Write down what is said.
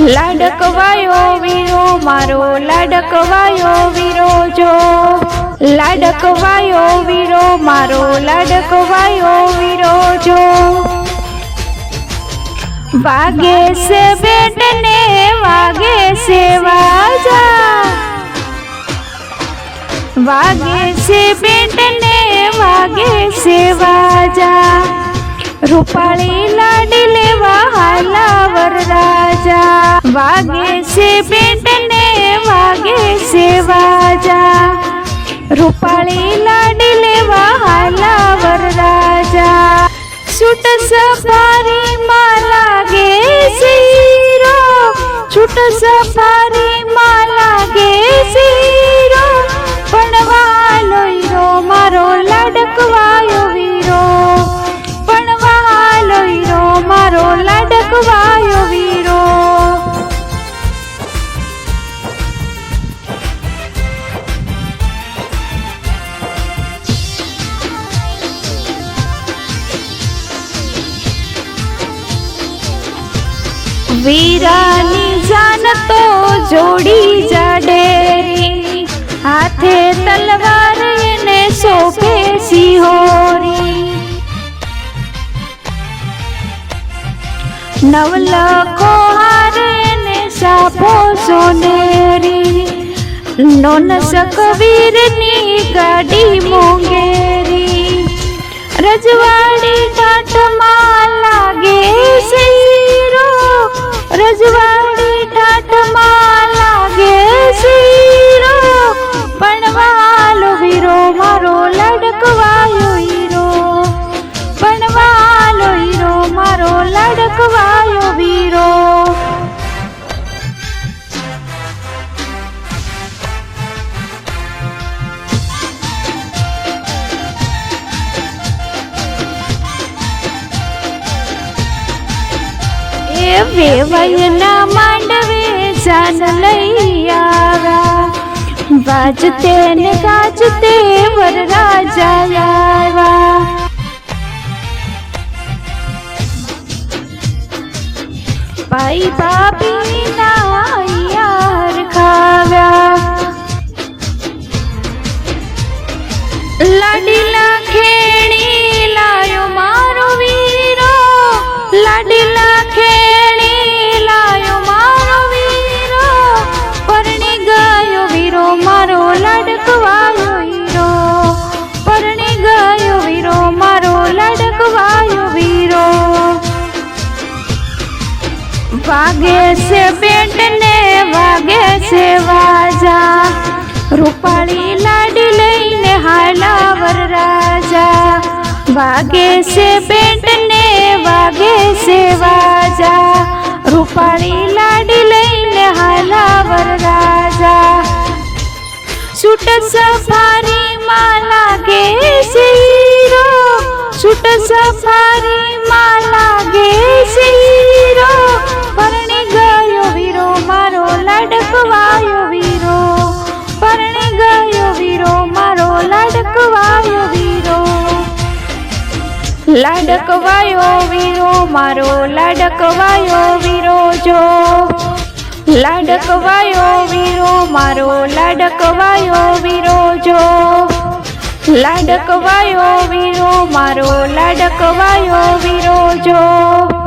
લાડકવાયો વીરો, મારો લાડકવાયો વીરો જો. લાડકવાયો વીરો, મારો લાડકવાયો વીરો જો. વાગે છે બેટને, વાગે છે વાજા. વાગે છે બેટને, વાગે છે વાજા. રૂપાળી લાડી લેવા વરરાજા વાગે છે બેટને વાગે છે વાજા રૂપાળી લાડી લેવા હાલા વરરાજા છૂટ સફારી માં લાગે શીરો વીરાની જાન તો જોડી જાડેરી હાથે તલવાર એને સોપે સિહોરી નવલખો હાર એને સાપો સોનેરી નોન સકવીરની ગાડી મોંઘેરી. રજવાડી ઠાઠમાં વેવયના માંડવે જાન લઈ આવ્યા વાજતે ને ગાજતે વરરાજા આવ્યા ભાઈ ભાભી ના યાર ખાવ્યા લાડીલા વાગે છે બેટ ને વાગે છે વાજા. રૂપાળી લાડી લઈને હાલાવર રાજા. વાગે છે બેટ ને વાગે છે વાજા. રૂપાળી લાડી લઈને હાલાવર રાજા. છૂટ સફારી માં લાગે છે છૂટ સફારી માં લાગે લાડકવાયો વીરો, મારો લાડકવાયો વીરો જો. લાડકવાયો વીરો, મારો લાડકવાયો વીરો જો. લાડકવાયો વીરો, મારો લાડકવાયો વીરો જો.